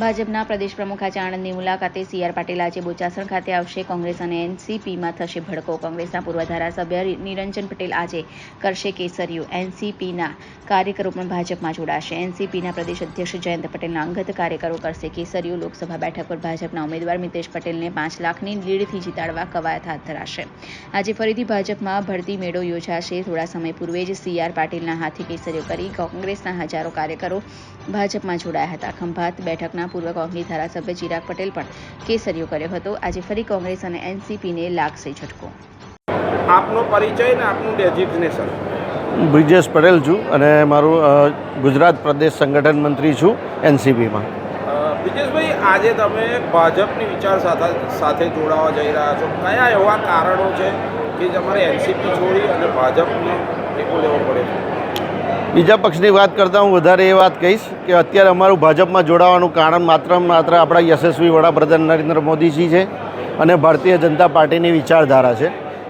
ભાજપના પ્રદેશ પ્રમુખ આજે આણંદની મુલાકાતે સી આર પાટીલ આજે બોચાસણ ખાતે આવશે. કોંગ્રેસ અને એનસીપીમાં થશે ભડકો. કોંગ્રેસના પૂર્વ ધારાસભ્ય નિરંજન પટેલ આજે કરશે કેસરિયું. એનસીપીના કાર્યકરો પણ ભાજપમાં જોડાશે. એનસીપીના પ્રદેશ અધ્યક્ષ જયંત પટેલના અંગત કાર્યકરો કરશે કેસરિયું. લોકસભા બેઠક પર ભાજપના ઉમેદવાર મિતેશ પટેલને પાંચ લાખની લીડથી જીતાડવા કવાયત હાથ ધરાશે. આજે ફરીથી ભાજપમાં ભરતી મેળો યોજાશે. થોડા સમય પૂર્વે જ સી આર પાટીલના હાથે કેસરીઓ કરી કોંગ્રેસના હજારો કાર્યકરો ભાજપમાં જોડાયા હતા. ખંભાત બેઠકના પૂર્વ કોંગ્રેસ ધારાસભ્ય ચિરાગ પટેલ પણ કેસરીઓ કર્યો હતો. આજે ફરી કોંગ્રેસ અને એનસીપીને લાગશે ઝટકો. આપનો પરિચય ને આપનું ડેઝિગ્નેશન બ્રિજેશ પટેલ છું અને મારું ગુજરાત પ્રદેશ સંગઠન મંત્રી છું એનસીપીમાં. બ્રિજેશભાઈ આજે તમે ભાજપની વિચાર સાથે સાથે જોડાવા જઈ રહ્યા છો. કયા એવા કારણો છે કે તમારે એનસીપી છોડી અને ભાજપને ટેકો લેવો પડે છે? બીજા પક્ષની વાત કરતાં હું વધારે એ વાત કહીશ કે અત્યારે અમારું ભાજપમાં જોડાવાનું કારણ માત્ર માત્ર આપણા યશસ્વી વડાપ્રધાન નરેન્દ્ર મોદીજી છે અને ભારતીય જનતા પાર્ટીની વિચારધારા છે.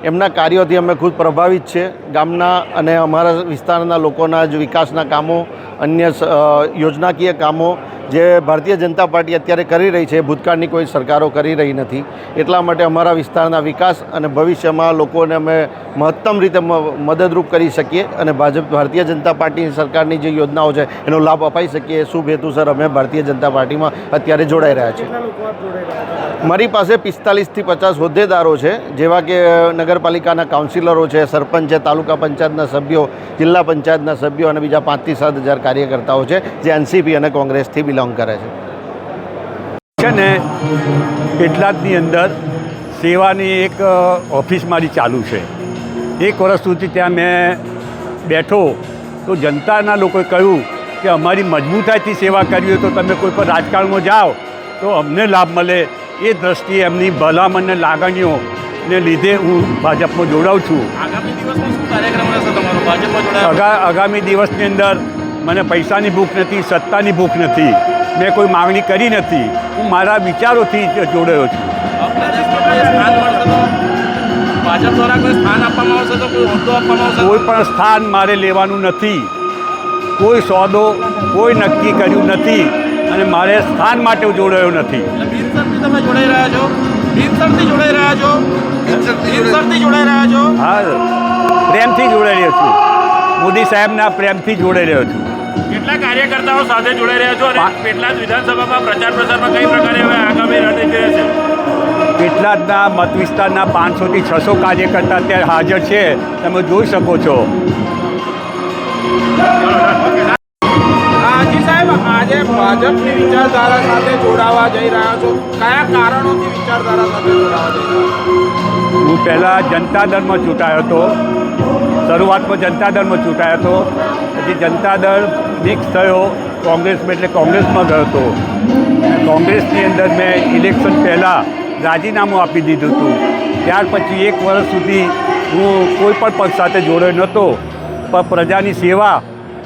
એમના કાર્યોથી અમે ખુદ પ્રભાવિત છે. ગામના અને અમારા વિસ્તારના લોકોના જ વિકાસના કામો, અન્ય યોજનાકીય કામો જે ભારતીય જનતા પાર્ટી અત્યારે કરી રહી છે ભૂતકાળની કોઈ સરકારો કરી રહી નથી. એટલા માટે અમારા વિસ્તારના વિકાસ અને ભવિષ્યમાં લોકોને અમે મહત્તમ રીતે મદદરૂપ કરી શકીએ અને ભાજપ ભારતીય જનતા પાર્ટીની સરકારની જે યોજનાઓ છે એનો લાભ અપાઈ શકીએ. એ શુભ હેતુસર અમે ભારતીય જનતા પાર્ટીમાં અત્યારે જોડાઈ રહ્યા છીએ. મારી પાસે પિસ્તાલીસથી પચાસ હોદ્દેદારો છે જેવા કે નગરપાલિકાના કાઉન્સિલરો છે સરપંચ છે તાલુકા પંચાયતના સભ્યો જિલ્લા પંચાયતના સભ્યો અને બીજા પાંચથી સાત હજાર કાર્યકર્તાઓ છે જે એનસીપી અને કોંગ્રેસથી બિલોંગ કરે છે. છે ને કેટલાકની અંદર સેવાની એક ઓફિસ મારી ચાલુ છે. એક વર્ષ સુધી ત્યાં મેં બેઠો તો જનતાના લોકોએ કહ્યું કે અમારી મજબૂતાઈથી સેવા કરવી હોય તો તમે કોઈ પણ રાજકારણમાં જાઓ તો અમને લાભ મળે. એ દ્રષ્ટિએ એમની ભલામણને લાગણીઓ લાગણીઓને લીધે હું ભાજપમાં જોડાઉં છું. આગામી દિવસમાં શું કાર્યક્રમ રહેશે તમારો? ભાજપમાં જોડાયા અગા આગામી દિવસની અંદર મને પૈસાની ભૂખ નથી સત્તાની ભૂખ નથી. મેં કોઈ માગણી કરી નથી. હું મારા વિચારોથી જ જોડાયો છું. કોઈ પણ સ્થાન મારે લેવાનું નથી. કોઈ સોદો કોઈ નક્કી કર્યું નથી અને મારે સ્થાન માટે જોડાયો નથી. તમે જોડાઈ રહ્યા છો? જોડાઈ રહ્યા છો? જોડાઈ રહ્યા છો? હા પ્રેમથી જોડાઈ રહ્યો છું. મોદી સાહેબના પ્રેમથી જોડાઈ રહ્યો છું. કેટલા કાર્યકર્તાઓ સાથે જોડાઈ રહ્યા છો અને કેટલા વિધાનસભામાં પ્રચાર પ્રસારમાં કઈ પ્રકારે હવે આગામી રણનીતિ રહેશે? કેટલાકના મત વિસ્તારના પાંચસોથી છસો કાર્યકર્તા અત્યારે હાજર છે તમે જોઈ શકો છો. સાહેબ આજે ભાજપની વિચારધારા સાથે જોડાવા જઈ રહ્યા છો. કયા કારણોથી વિચારધારા સાથે જોડાવા જઈ રહ્યા છો? હું પહેલાં જનતા દળમાં ચૂંટાયો હતો. શરૂઆતમાં જનતા દળમાં ચૂંટાયો હતો. પછી જનતા દળ મિક્સ થયો કોંગ્રેસમાં, એટલે કોંગ્રેસમાં ગયો હતો. કોંગ્રેસની અંદર મેં ઇલેક્શન પહેલાં રાજીનામું આપી દીધું હતું. ત્યાર પછી એક વર્ષ સુધી હું કોઈ પણ પક્ષ સાથે જોડાયો નહોતો. પણ પ્રજાની સેવા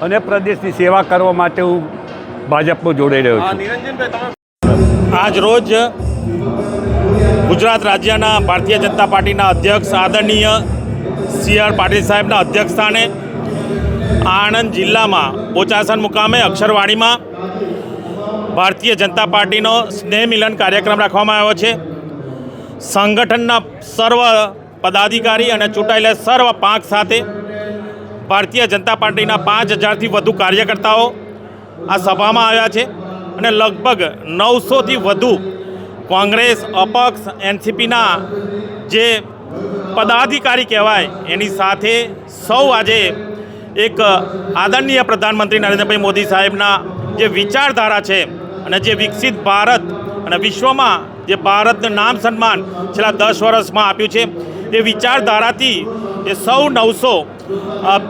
અને પ્રદેશની સેવા કરવા માટે હું ભાજપમાં જોડાઈ રહ્યો છું. આજ રોજ ગુજરાત રાજ્યના ભારતીય જનતા પાર્ટીના અધ્યક્ષ, આદરણીય સી આર પાટીલ સાહેબના અધ્યક્ષસ્થાને આણંદ જિલ્લામાં બોચાસણ મુકામે અક્ષરવાણીમાં ભારતીય જનતા પાર્ટીનો સ્નેહ મિલન કાર્યક્રમ રાખવામાં આવ્યો છે. સંગઠનના સર્વ પદાધિકારી અને ચૂંટાયેલા સર્વ પાંખ સાથે ભારતીય જનતા પાર્ટીના પાંચ હજારથી વધુ કાર્યકર્તાઓ આ સભામાં આવ્યા છે અને લગભગ નવસોથી વધુ કોંગ્રેસ, અપક્ષ, એનસીપીના જે પદાધિકારી કહેવાય એની સાથે સૌ આજે એક આદરણીય પ્રધાનમંત્રી નરેન્દ્રભાઈ મોદી સાહેબના જે વિચારધારા છે અને જે વિકસિત ભારત અને વિશ્વમાં જે ભારતનું નામ સન્માન છેલ્લા દસ વર્ષમાં આપ્યું છે, એ વિચારધારાથી એ સૌ નવસો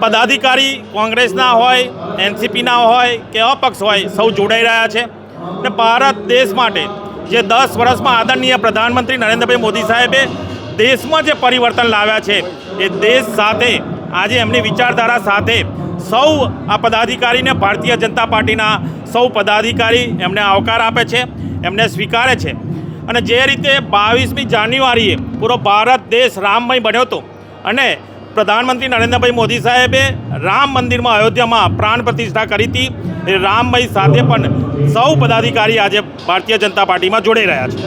પદાધિકારી કોંગ્રેસના હોય, એનસીપીના હોય કે અપક્ષ હોય સૌ જોડાઈ રહ્યા છે. ને ભારત દેશ માટે જે દસ વર્ષમાં આદરણીય પ્રધાનમંત્રી નરેન્દ્રભાઈ મોદી સાહેબે દેશમાં જે પરિવર્તન લાવ્યા છે, એ દેશ સાથે આજે એમની વિચારધારા સાથે સૌ આ પદાધિકારીને ભારતીય જનતા પાર્ટીના સૌ પદાધિકારી એમને આવકાર આપે છે એમને સ્વીકારે છે. અને જે રીતે બાવીસમી જાન્યુઆરીએ પૂરો ભારત દેશ રામમય બન્યો હતો અને પ્રધાનમંત્રી નરેન્દ્રભાઈ મોદી સાહેબે રામ મંદિરમાં અયોધ્યામાં પ્રાણ પ્રતિષ્ઠા કરી હતી એ રામભાઈ સાથે પણ સૌ પદાધિકારી આજે ભારતીય જનતા પાર્ટીમાં જોડાઈ રહ્યા છે.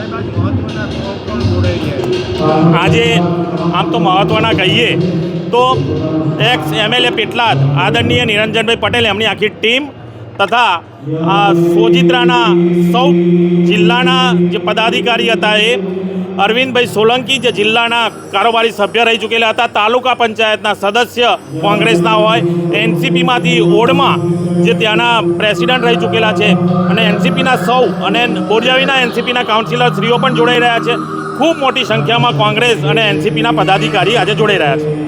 આજે આમ તો મહત્ત્વના કહીએ તો એક્સ એમએલએ પેટલાદ આદરણીય નિરંજનભાઈ પટેલ, એમની આખી ટીમ, તથા, આ સોજિત્રાના સૌ જિલ્લાના જે પદાધિકારી હતા એ, અરવિંદભાઈ સોલંકી જે જિલ્લાના કારોબારી સભ્ય રહી ચૂકેલા હતા, તાલુકા પંચાયતના સદસ્ય કોંગ્રેસના હોય, એનસીપીમાંથી ઓડમાં જે ત્યાંના પ્રેસિડન્ટ રહી ચૂકેલા છે, અને એનસીપીના સૌ, અને બોરિયાવીના એનસીપીના કાઉન્સિલર શ્રીઓ પણ જોડાઈ રહ્યા છે. ખૂબ મોટી સંખ્યામાં કોંગ્રેસ અને એનસીપીના પદાધિકારી આજે જોડાઈ રહ્યા છે.